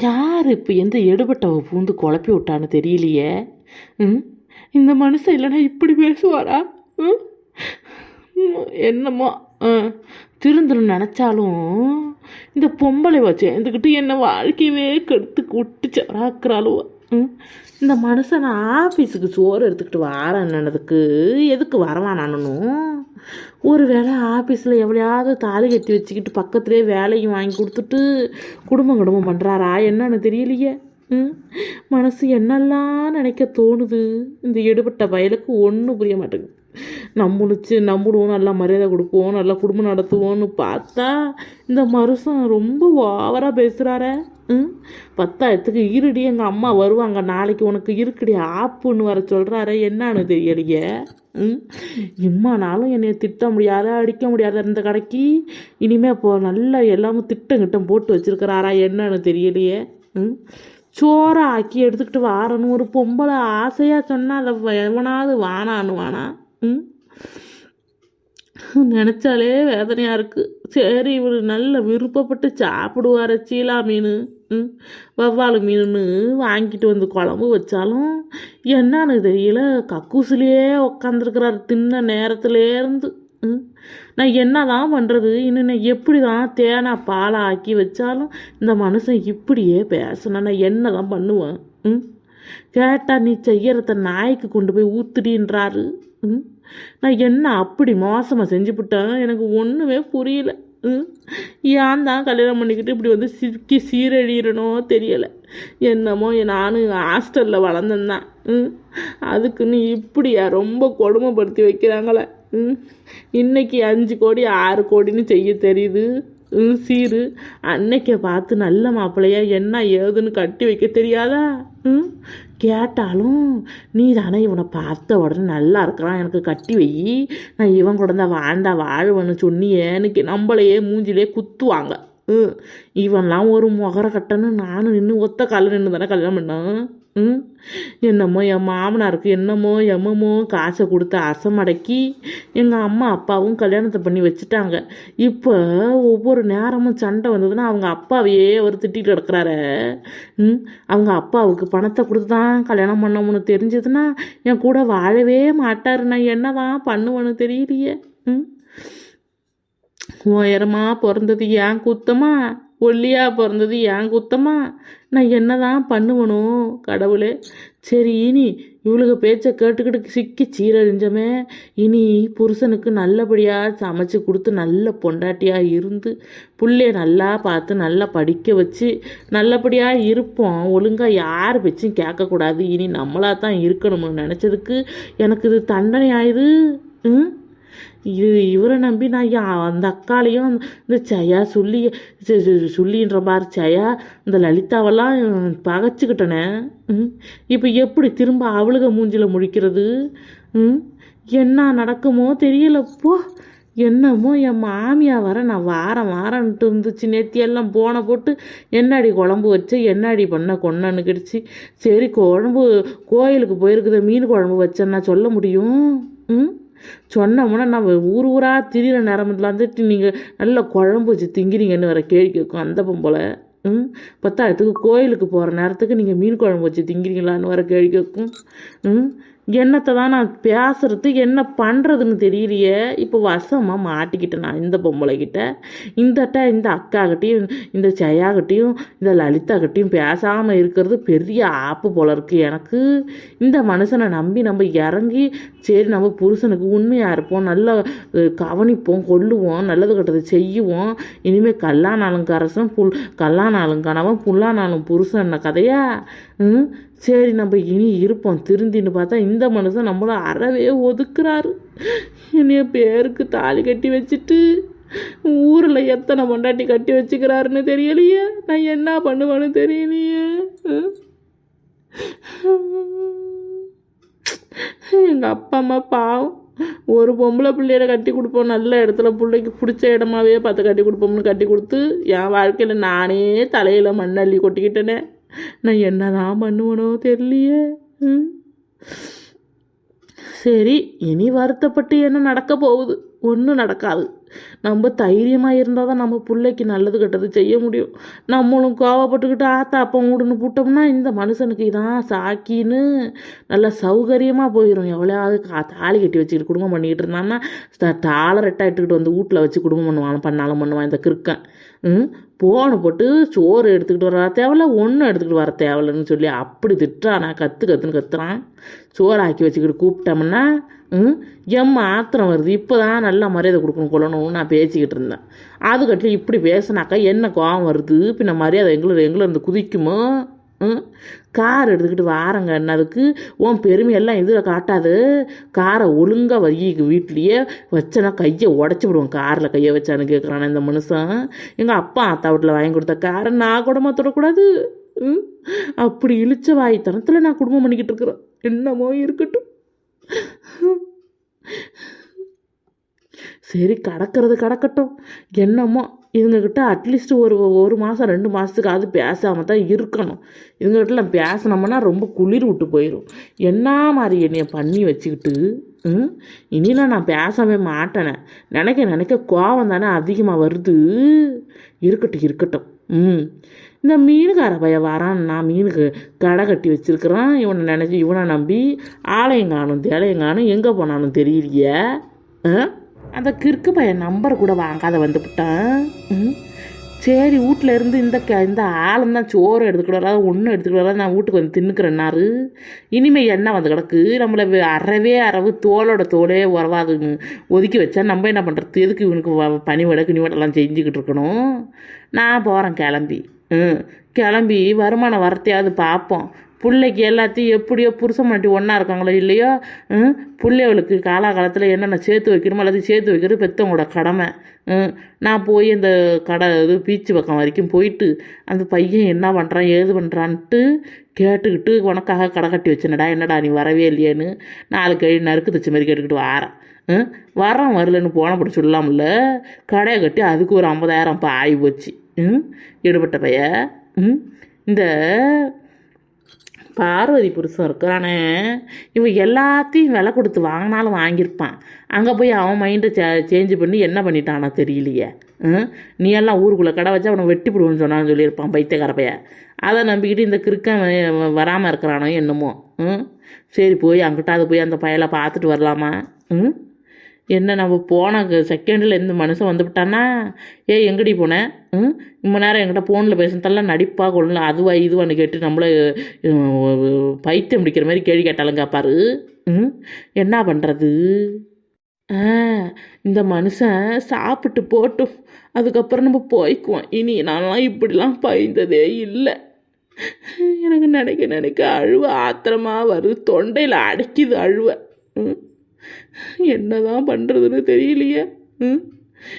யார் இப்போ எந்த எடுபட்டவ பூந்து குழப்பி விட்டான்னு தெரியலையே? ம்? இந்த மனுஷன் இல்லைன்னா இப்படி பேசுவாரா? ம்? என்னமோ திருந்தணும் நினச்சாலும் இந்த பொம்பளை வச்சு சேர்ந்துக்கிட்டு என்னை வாழ்க்கையவே கெடுத்து விட்டு சராக்குறாளுவ இந்த மனுஷன் ஆஃபீஸுக்கு சோறு எடுத்துக்கிட்டு வாரன்னதுக்கு எதுக்கு வரவானானும் ஒரு வேளை ஆஃபீஸில் எவ்வளையாவது தாலி கட்டி வச்சுக்கிட்டு பக்கத்துலேயே வேலையும் வாங்கி கொடுத்துட்டு குடும்பம் குடும்பம் பண்ணுறாரா என்னன்னு தெரியலையே? மனசு என்னெல்லாம் நினைக்க தோணுது? இந்த எடுபட்ட வயலுக்கு ஒன்றும் புரிய மாட்டேங்குது. நம்மளுச்சு நம்மளும் நல்லா மரியாதை கொடுப்போம் நல்லா குடும்பம் நடத்துவோம்னு பார்த்தா இந்த மனுஷன் ரொம்ப ஓவராக பேசுகிறாரே பத்தாயிரத்துக்கு இருடி எங்கள் அம்மா வருவாங்க. நாளைக்கு உனக்கு இருக்குடி ஆப்புன்னு வர சொல்கிறாரே என்னன்னு தெரியலையே. ம்? இம்மானாலும் என்னை திட்ட முடியாத அடிக்க முடியாத இந்த கடைக்கு இனிமே இப்போ நல்லா எல்லாமே திட்டம் கிட்டம் போட்டு வச்சிருக்கிறாரா என்னன்னு தெரியலையே. ம்? சோறை ஆக்கி எடுத்துக்கிட்டு வாரணும் ஒரு பொம்பளை ஆசையாக சொன்னால் அதை எவனாவது வானான்னு வானா? ம்? நினச்சாலே வேதனையாக இருக்குது சரி இவர் நல்ல விருப்பப்பட்டு சாப்பிடுவார சீலா மீன். வவ்வால் மீன் வாங்கிட்டு வந்து குழம்பு வச்சாலும் என்னன்னு தெரியல. கக்கூசிலேயே உக்காந்துருக்கிறார் தின்ன நேரத்துலேருந்து. நான் என்ன தான் பண்ணுறது இன்னும் நான் எப்படி தான் தேனா பாலை ஆக்கி வச்சாலும் இந்த மனுஷன் இப்படியே பேசணும் நான் என்ன தான் பண்ணுவேன்? ம். கேட்டால் நீ செய்யறத நாய்க்கு கொண்டு போய் ஊத்துடின்றாரு. ம். நான் என்ன அப்படி மோசமாக செஞ்சுவிட்டேன் எனக்கு ஒன்றுமே புரியல. ஏன் தான் கல்யாணம் பண்ணிக்கிட்டு இப்படி வந்து சிக்கி சீரழியிறனோ தெரியலை. என்னமோ நானும் ஹாஸ்டலில் வளர்ந்தேன் தான் ம் அதுக்குன்னு இப்படியா ரொம்ப கொடுமைப்படுத்தி வைக்கிறாங்களே ம். இன்னைக்கு அஞ்சு கோடி ஆறு கோடின்னு செய்ய தெரியுது. சீரு. அன்னைக்க பார்த்து நல்ல மாப்பிள்ளையா என்ன ஏதுன்னு கட்டி வைக்க தெரியாதா? ம்? கேட்டாலும் நீ தானே இவனை பார்த்த உடனே நல்லா இருக்கிறான் எனக்கு கட்டி வை. நான் இவன் கூட தான் வாழ்ந்தா வாழ்வன்னு சொன்னியேன்னு நம்மளையே மூஞ்சிலே குத்துவாங்க. ம். இவன்லாம் ஒரு முகர கட்டன்னு நானும் நின்று ஒத்த காலில் நின்று தானே கல்யாணம் பண்ணேன்? என்னமோ என் மாமனாருக்கு என்னமோ எம்மமோ காசை கொடுத்து அசமடக்கி எங்கள் அம்மா அப்பாவும் கல்யாணத்தை பண்ணி வச்சுட்டாங்க. இப்போ ஒவ்வொரு நேரமும் சண்டை வந்ததுன்னா அவங்க அப்பாவையே அவர் திட்டிகிட்டு கிடக்குறாரு. ம்? அவங்க அப்பாவுக்கு பணத்தை கொடுத்து தான் கல்யாணம் பண்ணோம்னு தெரிஞ்சதுன்னா என் கூட வாழவே மாட்டார். நான் என்ன தான் பண்ணுவேன்னு தெரியலையே. ம்? உயரமாக பிறந்தது ஏன் குத்தமா? ஒல்லியாக பிறந்தது ஏன் குத்தமா? நான் என்ன தான் பண்ணுவனும் கடவுளே. சரி இனி இவளுக்கு பேச்சை கேட்டுக்கிட்டு சிக்கி சீரழிஞ்சமே இனி புருஷனுக்கு நல்லபடியாக சமைச்சு கொடுத்து நல்ல பொண்டாட்டியாக இருந்து பிள்ளைய நல்லா பார்த்து நல்லா படிக்க வச்சு நல்லபடியாக இருப்போம். ஒழுங்காக யார் பேச்சும் கேட்கக்கூடாது. இனி நம்மளாக தான் இருக்கணும்னு நினச்சதுக்கு எனக்கு இது தண்டனை ஆயுது ம்? இது இவரை நம்பி நான் யா- அந்த அக்காளையும் இந்த சயா சொல்லி சொல்லின்ற மாதிரி சயா இந்த லலிதாவெல்லாம் பகைச்சிக்கிட்டனே. ம்? இப்போ எப்படி திரும்ப அவளுக மூஞ்சில் முழிக்கிறது? ம்? என்ன நடக்குமோ தெரியலப்போ என்னமோ என் மாமியா வர நான் வாரம் வாரம்ன்ட்டு இருந்துச்சு. நேத்தியெல்லாம் போனை போட்டு என்னாடி குழம்பு வச்சு என்னாடி பண்ண கொன்னன்னு கிடச்சி சரி குழம்பு கோயிலுக்கு போயிருக்குது மீன் குழம்பு வச்சேன்னா சொல்ல முடியும்? ம்? சொன்னோம்னா நம்ம ஊர் ஊராக திரிகிற நேரத்தில் வந்துட்டு நீங்கள் நல்ல குழம்பு வச்சு திங்கிறீங்கன்னு வர கேள்வி கேட்கும். அந்த பொம்பளை ம் பத்தாயிரத்துக்கு கோயிலுக்கு போகிற நேரத்துக்கு நீங்கள் மீன் குழம்பு வச்சு திங்கிறீங்களான்னு வர கேள்வி கேட்கும். ம் என்னத்தை தான் நான் பேசுறது என்ன பண்ணுறதுன்னு தெரியலையே. இப்போ வசமாக மாட்டிக்கிட்டேன் நான் இந்த பொம்பளைக்கிட்ட இந்தட்ட இந்த அக்காக்கிட்டையும் இந்த ஜெயாக்கிட்டையும் இந்த லலிதாக்கிட்டையும் பேசாமல் இருக்கிறது பெரிய ஆப்பு போல இருக்குது எனக்கு. இந்த மனுஷனை நம்பி நம்ம இறங்கி சரி நம்ம புருஷனுக்கு உண்மையாக இருப்போம் நல்லா கவனிப்போம் கொல்லுவோம் நல்லது கெட்டது செய்யுவோம் இனிமேல் கல்லானாலும் கரசன் புல் கல்லானாலும் கணவன் புல்லானாலும் புருஷன் கதையா? சரி நம்ம இனி இருப்போம். திருந்தின்னு பார்த்தா இந்த மனுஷன் நம்மளை அறவே ஒதுக்குறாரு. என்னைய பேருக்கு தாலி கட்டி வச்சுட்டு ஊரில் எத்தனை பொண்டாட்டி கட்டி வச்சுக்கிறாருன்னு தெரியலையே. நான் என்ன பண்ணுவேன்னு தெரியலையே. எங்கள் அப்பா அம்மா பாவம். ஒரு பொம்பளை பிள்ளையில கட்டி கொடுப்போம். நல்ல இடத்துல பிள்ளைக்கு பிடிச்ச இடமாவே பார்த்து கட்டி கொடுப்போம்னு கட்டி கொடுத்து என் வாழ்க்கையில் நானே தலையில் மண்ணள்ளி கொட்டிக்கிட்டேனே. நான் என்னதான் பண்ணுவனோ தெரியலையே. சரி இனி வருத்தப்பட்டு என்ன நடக்க போகுது? ஒன்றும் நடக்காது. நம்ம தைரியமாக இருந்தால் தான் நம்ம பிள்ளைக்கு நல்லது கெட்டது செய்ய முடியும். நம்மளும் கோவப்பட்டுக்கிட்டு ஆத்தா அப்போ மூடுன்னு போட்டோம்னா இந்த மனுஷனுக்கு இதான் சாக்கின்னு நல்லா சௌகரியமாக போயிடும் எவ்வளோவாது கா தாலி கட்டி வச்சுக்கிட்டு குடும்பம் பண்ணிக்கிட்டு இருந்தான்னா த- தாளை ரெட்டா இட்டுக்கிட்டு வந்து வீட்டில் வச்சு குடும்பம் பண்ணுவான் பண்ணாலும் பண்ணுவான் இந்த கிறுக்கன். ம்? போனை போட்டு சோறு எடுத்துக்கிட்டு வர தேவையில்ல ஒன்றும் எடுத்துக்கிட்டு வர தேவையில்லன்னு சொல்லி அப்படி திட்டுறான். நான் கற்று கற்றுன்னு கத்துறான். சோறு ஆக்கி வச்சுக்கிட்டு கூப்பிட்டோம்னா ம் எம் ஆத்திரம் வருது. இப்போ தான் நல்லா மரியாதை கொடுக்கணும் கொள்ளணும்னு நான் பேசிக்கிட்டு இருந்தேன். அதுக்கட்டில் இப்படி பேசினாக்கா என்ன கோவம் வருது? பின்ன மரியாதை எங்களை எங்களை இருந்து குதிக்குமோ? ம் கார் எடுத்துக்கிட்டு வாரங்க. என்னதுக்கு? உன் பெருமையெல்லாம் இதில் காட்டாது? காரை ஒழுங்காக வை வீட்லேயே வச்சனா கையை உடச்சி விடுவோம் காரில் கையை வச்சான்னு கேட்குறானே இந்த மனுஷன். எங்கள் அப்பா அத்தா வீட்டில் வாங்கி கொடுத்த காரை நான் கூட தொடக்கூடாது. ம்? அப்படி இழிச்ச வாய்த்தனத்தில் நான் குடும்பம் பண்ணிக்கிட்டு இருக்கிறேன். என்னமோ இருக்கட்டும். சரி கடக்கிறது கடக்கட்டும். என்னமோ இவங்கக்கிட்ட அட்லீஸ்ட் ஒரு ஒரு மாதம் ரெண்டு மாதத்துக்காவது பேசாமல் தான் இருக்கணும். இவங்ககிட்டலாம் பேசினோம்னா ரொம்ப குளிர் விட்டு போயிடும் என்ன மாதிரி என்னைய பண்ணி வச்சுக்கிட்டு ம்? இனிலாம் நான் பேசவே மாட்டேனே. நினைக்க நினைக்க கோவம் தானே அதிகமாக வருது. இருக்கட்டும் இருக்கட்டும். ம். இந்த மீனுக்கார பைய வரான். நான் மீனுக்கு கடை கட்டி வச்சிருக்கிறான். இவனை நினச்சி இவனை நம்பி ஆலயம் காணும் தேலையும் காணும். எங்கே போனாலும் தெரியலையே. ஆ? அந்த கிறுக்கு பையன் நம்பர் கூட வாங்காத வந்துவிட்டான் சரி வீட்டில் இருந்து இந்த க இந்த ஆளும் தான் சோறு எடுத்துக்கிட்டு வராது ஒன்றும் எடுத்துக்கிட்டு வராது நான் வீட்டுக்கு வந்து தின்னுக்கிறேன்னாரு. இனிமேல் என்ன வந்து கிடக்கு? நம்மளை அறவே அறவு தோலோட தோலே உறவாதுன்னு ஒதுக்கி வச்சா நம்ம என்ன பண்ணுறது எதுக்கு இவனுக்கு வ- பனிவடை கிணிவடெல்லாம் செஞ்சுக்கிட்டு இருக்கணும்? நான் போகிறேன் கிளம்பி. ம். கிளம்பி வருமானம் வரத்தையாவது பார்ப்போம். பிள்ளைக்கு எல்லாத்தையும் எப்படியோ புருஷன் மாட்டி ஒன்றா இருக்காங்களோ இல்லையோ ம், பிள்ளைகளுக்கு காலாகாலத்தில் என்னென்ன சேர்த்து வைக்கணுமோ எல்லாத்தையும் சேர்த்து வைக்கிறது பெற்றவங்களோட கடமை. ம், நான் போய் இந்த கடை இது பீச்சு பக்கம் வரைக்கும் போயிட்டு அந்த பையன் என்ன பண்ணுறான் ஏது பண்ணுறான்ட்டு கேட்டுக்கிட்டு உனக்காக கடை கட்டி வச்சேனடா என்னடா நீ வரவே இல்லையேன்னு நாலு கழி நறுக்கு தச்ச மாதிரி கேட்டுக்கிட்டு வாரேன். ம், வரேன் வரலன்னு போன படி சொல்லலாம்ல கடையை கட்டி அதுக்கு ஒரு ஐம்பதாயிரம் இப்போ ஆகி போச்சு ம் எடுபட்ட பைய. ம் இந்த பார்வதி புருஷன் இருக்கிறானே இவன் எல்லாத்தையும் விலை கொடுத்து வாங்கினாலும் வாங்கியிருப்பான். அங்கே போய் அவன் மைண்டை சே சேஞ்சு பண்ணி என்ன பண்ணிட்டானா தெரியலையே. ம்? நீ எல்லாம் ஊருக்குள்ளே கடை வச்சு அவனை வெட்டி போடுவோன்னு சொன்னான்னு சொல்லியிருப்பான் பைத்தியக்கார அதை நம்பிக்கிட்டு இந்த கிறுக்கன் வராமல் இருக்கிறானோ என்னமோ. ம்? சரி போய் அங்கிட்ட அது போய் அந்த பயலை பார்த்துட்டு வரலாமா? ம்? என்ன நம்ம போன செகண்டில் இந்த மனுஷன் வந்துவிட்டானா ஏ எங்கடி போனேன் ம்? இம்ம நேரம் என்கிட்ட ஃபோனில் பேசுனதெல்லாம் நடிப்பாக கொள்ள அதுவா இதுவான்னு கேட்டு நம்மள பைத்தியம் பிடிக்கிற மாதிரி கேள்வி கேட்டாலும் கேட்பாரு ம்? என்ன பண்ணுறது இந்த மனுஷன் சாப்பிட்டு போட்டும். அதுக்கப்புறம் நம்ம போய்க்குவோம். இனி நான்லாம் இப்படிலாம் பயந்ததே இல்லை. எனக்கு நினைக்க நினைக்க அழுவ ஆத்திரமாக வருது. தொண்டையில் அடைக்குது அழுவ. ம்? என்னதான் பண்ணுறதுன்னு தெரியலையே. ம்?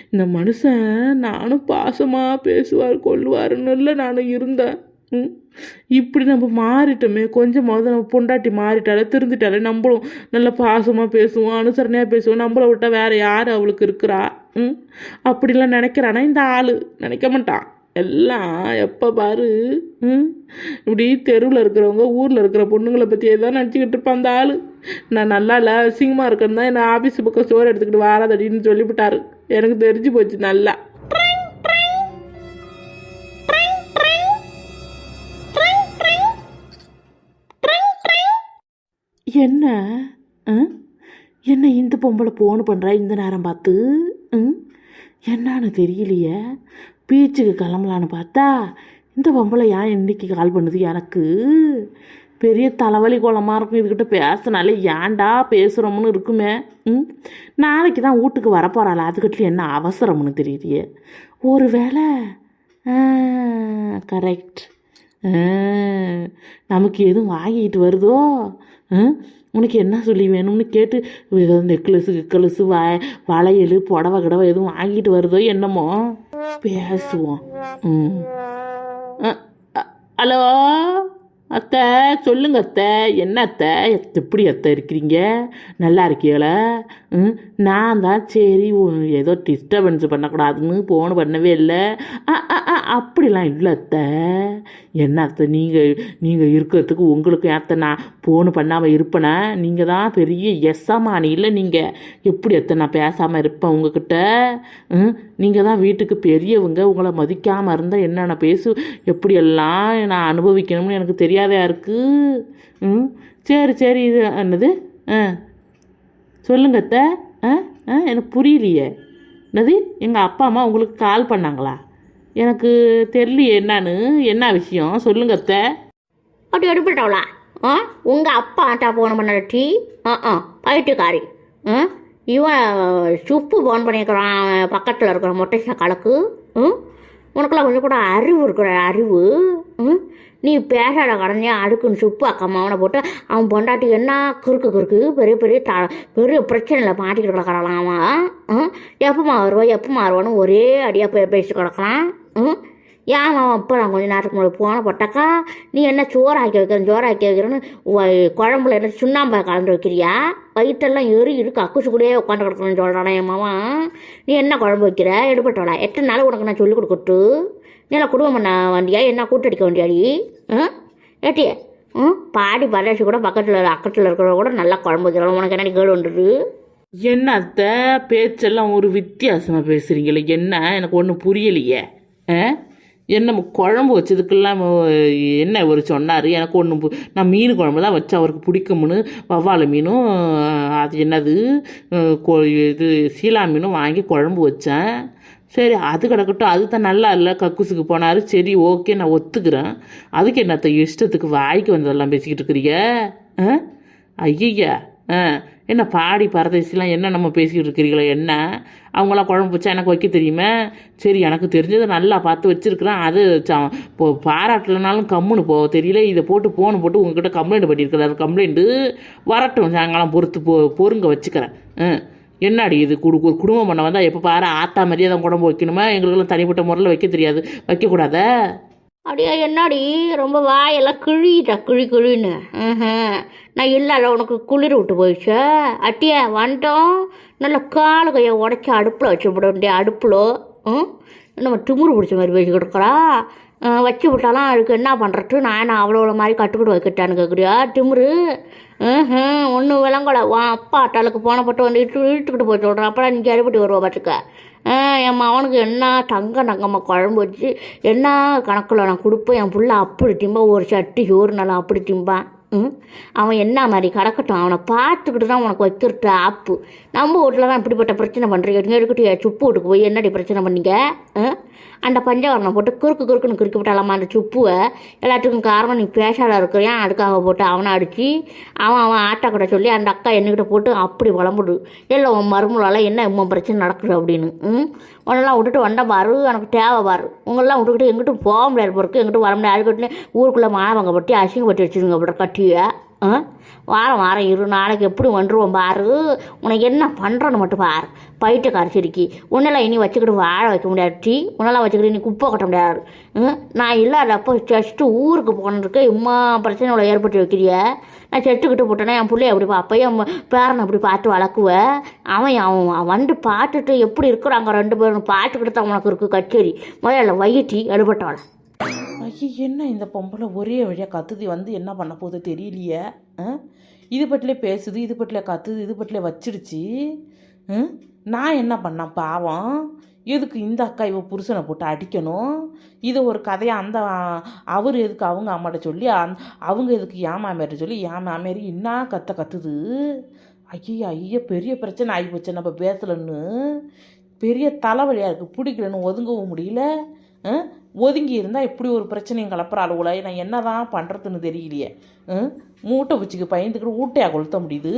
இந்த மனுஷன் நானும் பாசமாக பேசுவார் கொள்ளுவாருன்னு இல்லை நானும் இருந்தேன். ம்? இப்படி நம்ம மாறிட்டோமே கொஞ்சமாவது நம்ம பொண்டாட்டி மாறிட்டாலே திருந்திட்டாலே நம்மளும் நல்லா பாசமாக பேசுவோம் அனுசரணையாக பேசுவோம் நம்மளை விட்டால் வேறு யார் அவளுக்கு இருக்கிறா? ம்? அப்படிலாம் நினைக்கிறானா? இந்த ஆள் நினைக்க மாட்டான். எல்லாம் எப்போ பாரு ம்? இப்படி தெருவில் இருக்கிறவங்க ஊரில் இருக்கிற பொண்ணுங்களை பற்றியே தான் நினச்சிக்கிட்டு இருப்பான் அந்த ஆள். நான் நல்லா இல்லை அசிங்கமாக இருக்கேன்னு தான் என்ன ஆஃபீஸ் பக்கம் ஸ்டோர் எடுத்துக்கிட்டு வாராதடின்னு சொல்லிவிட்டாரு. எனக்கு தெரிஞ்சு போச்சு நல்லா. என்ன என்ன இந்த பொம்பளை ஃபோன் பண்ணுறா இந்த நேரம் பார்த்து ம்? என்னான்னு தெரியலையே. பீச்சுக்கு கிளம்பலான்னு பார்த்தா இந்த பொம்பளை ஏன் இன்னைக்கு கால் பண்ணுது எனக்கு? பெரிய தலைவலி குளமாக இருக்கும். இதுக்கிட்ட பேசினாலே ஏன்டா பேசுகிறோம்னு இருக்குமே. ம்? நாளைக்கு தான் வீட்டுக்கு வரப்போகிறாள் அதுக்கிட்ட என்ன அவசரம்னு தெரியலையே. ஒரு வேளை கரெக்ட் நமக்கு எதுவும் வாங்கிட்டு வருதோ? உனக்கு என்ன சொல்லி வேணும்னு கேட்டு நெக்லஸு கிக்கலஸு வ வளையல் புடவை கிடவை எதுவும் வாங்கிட்டு வருதோ என்னமோ? பேசுவோம். ம். ஹலோ? அத்தை சொல்லுங்க அத்தை. என்ன அத்தை? எப்படி அத்தை இருக்கிறீங்க? நல்லா இருக்கீங்களா ம் நான் தான் சரி உ- ஏதோ டிஸ்டர்பன்ஸ் பண்ணக்கூடாதுன்னு ஃபோன் பண்ணவே இல்லை. ஆ ஆ, ஆ, அப்படிலாம் இல்லை அத்தை. என்ன அத்தை நீங்கள் நீங்கள் இருக்கிறதுக்கு உங்களுக்கு அத்தை நான் ஃபோனு பண்ணாமல் இருப்பேனா? நீங்கள் தான் பெரிய எஸ்ஸாமானி இல்லை நீங்கள் எப்படி அத்தை நான் பேசாமல் இருப்பேன் உங்ககிட்ட? ம் நீங்கள் தான் வீட்டுக்கு பெரியவங்க. உங்களை மதிக்காமல் இருந்தால் என்னென்ன பேசு எப்படியெல்லாம் நான் அனுபவிக்கணும்னு எனக்கு தெரியாது. இருக்குது ம்? சரி சரி இது என்னது? ஆ. சொல்லுங்க அத்தை. ஆ ஆ எனக்கு புரியலையே. என்னது? எங்கள் அப்பா அம்மா உங்களுக்கு கால் பண்ணாங்களா? எனக்கு தெரியலையே என்னன்னு. என்ன விஷயம்? சொல்லுங்க அத்த. அப்படி எடுப்பட்டவளா ஆ? உங்கள் அப்பா ஆட்டா ஃபோன் பண்ண டீ ஆ ஆ. பயிட்டுக்காரி ஆ? இவன் சுப்பு ஃபோன் பண்ணியிருக்கிறான் பக்கத்தில் இருக்கிற மொட்டை கலக்கு ம்? உனக்குலாம் கொஞ்சம் கூட அறிவு இருக்கிற அறிவு ம்? நீ பேசாத கடனே அடுக்குன்னு சுப்பு அக்கா அவனை போட்டு அவன் பொண்டாட்டி என்ன குறுக்கு குறுக்கு பெரிய பெரிய த பெரிய பிரச்சனையில் மாட்டிக்கிட்டு கிடக்கிறான் அவன் ம் எப்பமா வருவா எப்பமா வருவான்னு ஒரே அடியாக போய் பேசிட்டு கிடக்கலாம் ம்? ஏன் அப்போ நான் கொஞ்ச நேரத்துக்கு முன்னாடி போன போட்டாக்கா? நீ என்ன சோறு ஆக்கி வைக்கிறேன் சோறு ஆக்கி வைக்கிறேன்னு குழம்புல என்ன சுண்ணாம்பை கலந்து வைக்கிறியா? வயிற்றெல்லாம் எரி இருக்கு அக்குசு கூடயே உட்காந்து கிடக்கணும்னு சொல்கிறானே என் மாமா. நீ என்ன குழம்பு வைக்கிற? எடுப்பட்டோடா எத்தனை நாள் உனக்கு நான் சொல்லிக் கொடுக்கட்டு? நீ எல்லாம் குடும்பம் பண்ண வண்டியா என்ன கூட்டடிக்க வண்டியாடி ஆ? ஏட்டி ம் பாடி பரேசி கூட பக்கத்தில் அக்கத்தில் இருக்கிறவங்க கூட நல்லா குழம்பு வைக்கிறாங்க உனக்கு என்னடி கேடு வந்துடுது என்ன அத்தை? பேச்செல்லாம் ஒரு வித்தியாசமாக பேசுகிறீங்களே என்ன? எனக்கு ஒன்றும் புரியலையே. ஆ? என்ன குழம்பு வச்சதுக்கெல்லாம் என்ன ஒரு சொன்னார்? எனக்கு ஒன்று நான் மீன் குழம்பு தான் வச்சு அவருக்கு பிடிக்கும்னு வவ்வாழை மீனும் அது என்னது கொ- இது சீலா மீனும் வாங்கி குழம்பு வச்சேன். சரி அது கிடக்கட்டும். அது தான் நல்லா இல்லை. கக்கூசுக்கு போனார். சரி ஓகே நான் ஒத்துக்கிறேன். அதுக்கு என்னத்த இஷ்டத்துக்கு வாய்க்கு வந்ததெல்லாம் பேசிக்கிட்டு இருக்கிறீங்க? ஆ ஐயா என்ன பாடி பரதேசிலாம் என்ன நம்ம பேசிக்கிட்டு இருக்கிறீங்களோ என்ன? அவங்களாம் குழம்பு வச்சா எனக்கு வைக்க தெரியுமே? சரி எனக்கு தெரிஞ்சதை நல்லா பார்த்து வச்சுருக்குறேன். அது ச இப்போ பாராட்டலனாலும் கம்முன்னு போக தெரியல. இதை போட்டு ஃபோன் போட்டு உங்ககிட்ட கம்ப்ளைண்ட் பண்ணியிருக்கிறாரு. கம்ப்ளைண்ட்டு வரட்டும். நாங்களாம் பொறுத்து பொ பொறுங்க வச்சுக்கிறேன். ஆ என்னடி இது? குடு ஒரு குடும்பம் பண்ண வந்தால் எப்போ பாரு ஆத்தா மாதிரியே தான் குழம்பு வைக்கணுமா? எங்களுக்கெல்லாம் தனிப்பட்ட முறையில் வைக்க தெரியாது. வைக்கக்கூடாத? அப்படியே என்னாடி? ரொம்ப வாயெல்லாம் கிழிட்டா கிழி கிழின்னு. நான் இல்லைல்ல உனக்கு குளிர் விட்டு போயிடுச்சு. அட்டியா வந்துட்டோம் நல்லா காலு கையை உடச்சி அடுப்பில் வச்சு விட வேண்டிய அடுப்பில் ம்? நம்ம திமுரு பிடிச்ச மாதிரி பேசி கிடக்குறா வச்சு விட்டாலாம் அதுக்கு என்ன பண்ணுறது நான் என்ன அவ்வளோ மாதிரி கட்டுக்கிட்டு வைக்கிட்டான்னு கேட்குறியா? திமுரு. ம் ஒன்றும் விளங்கலை. வா அப்பா அட்டாளுக்கு போன பட்டு வந்து இட்டு இழுத்துக்கிட்டு போய் சொல்கிறேன். அப்புறம் நீங்கள் அறுபட்டு வருவா பார்த்துக்க. என் மகனுக்கு என்ன தங்க நங்கம்மா குழம்பு வச்சு என்ன கணக்கில் நான் கொடுப்பேன்? என் பிள்ளை அப்படி திம்பா ஒரு சட்டி சோறு நல்லா அப்படி திம்பான் அவன் என்ன மாதிரி கிடக்கட்டும்? அவனை பார்த்துக்கிட்டு தான் உனக்கு வைக்கிறது ஆப்பு. நம்ம வீட்டில் தான் இப்படிப்பட்ட பிரச்சனை பண்ணுறீங்க எங்கே இருக்கட்டும் சுப்பு வீட்டுக்கு போய் என்னடி பிரச்சனை பண்ணீங்க? ஆ? அந்த பஞ்சவரணை போட்டு குறுக்கு குறுக்குன்னு குறுக்கி விட்டாலாமா அந்த சுப்புவை எல்லாத்துக்கும் காரணம் நீ பேசாத இருக்கிறியா? அதுக்காக போட்டு அவனை அடித்து அவன் அவன் ஆட்டா கூட சொல்லி அந்த அக்கா என்கிட்ட போட்டு அப்படி வளம்புடு. இல்லை உன் மருமலால் என்ன இம்மா பிரச்சனை நடக்குது அப்படின்னு? ம்? உன்னெல்லாம் விட்டுட்டு வந்த பாரு எனக்கு தேவை பாரு. உங்களெல்லாம் விட்டுக்கிட்டு எங்கிட்டும் போக முடியாது பொறுக்கு எங்கிட்டும் வர முடியாது. அதுக்கிட்டே ஊருக்குள்ளே மாணவங்க பட்டி அசிங்கப்பட்டு வச்சுருங்க அப்புறம் கட்டியை. வாரம் வாரம் இரு நாளைக்கு எப்படி வந்துருவோம் பாரு. உனக்கு என்ன பண்ணுறன்னு மட்டும் பாரு. பயிட்ட கரைச்சிருக்கி உன்னெல்லாம் இனி வச்சுக்கிட்டு வாழ வைக்க முடியாது டீ. உன்னெல்லாம் வச்சுக்கிட்டு நீ குப்பை கொட்ட முடியாது. ம், நான் இல்லாதப்போ ஜஸ்ட்டு ஊருக்கு போனதுக்கு இம்மா பிரச்சனைகளை ஏற்பட்டு வைக்கிறிய? நான் செட்டுக்கிட்டு போட்டேன்னா என் பிள்ளைய அப்படி பார்ப்பேன் என் பேரனை அப்படி பார்த்து வளர்க்குவேன் அவன் அவன் வந்து பார்த்துட்டு எப்படி இருக்கிறாங்க ரெண்டு பேரும்? பார்த்துக்கிட்டு தான் உனக்கு இருக்குது கச்சேரி. முதல்ல வையிட்டி எடுபட்டவளை. ஐயோ என்ன இந்த பொம்பளை ஒரே வழியாக கத்துது? வந்து என்ன பண்ண போகுது தெரியலையே. ஆ? இது பட்டிலே பேசுது இது பட்டிலே கத்துது இது பட்டிலே வச்சிடுச்சு. நான் என்ன பண்ணேன் பாவம்? எதுக்கு இந்த அக்கா இவ புருஷனை போட்டு அடிக்கணும்? இது ஒரு கதையை அந்த அவர் எதுக்கு அவங்க அம்மாட்ட சொல்லி அந் அவங்க எதுக்கு என் மாமியார்ட்ட சொல்லி என் மாமியார் என்ன கத்த கத்துது? ஐயோ ஐயோ பெரிய பிரச்சனை ஆகி போச்சு. நம்ம பேசலன்னு. பெரிய தலைவலியாக இருக்குது பிடிக்கலன்னு ஒதுங்கவும் முடியல. ஒதுங்கி இருந்தால் இப்படி ஒரு பிரச்சனையும் கலப்புற அளவுல நான் என்ன தான் பண்ணுறதுன்னு தெரியலையே மூட்டை வச்சுக்கு பயந்துக்கிட்டு ஊட்டையாக கொளுத்த முடியுது.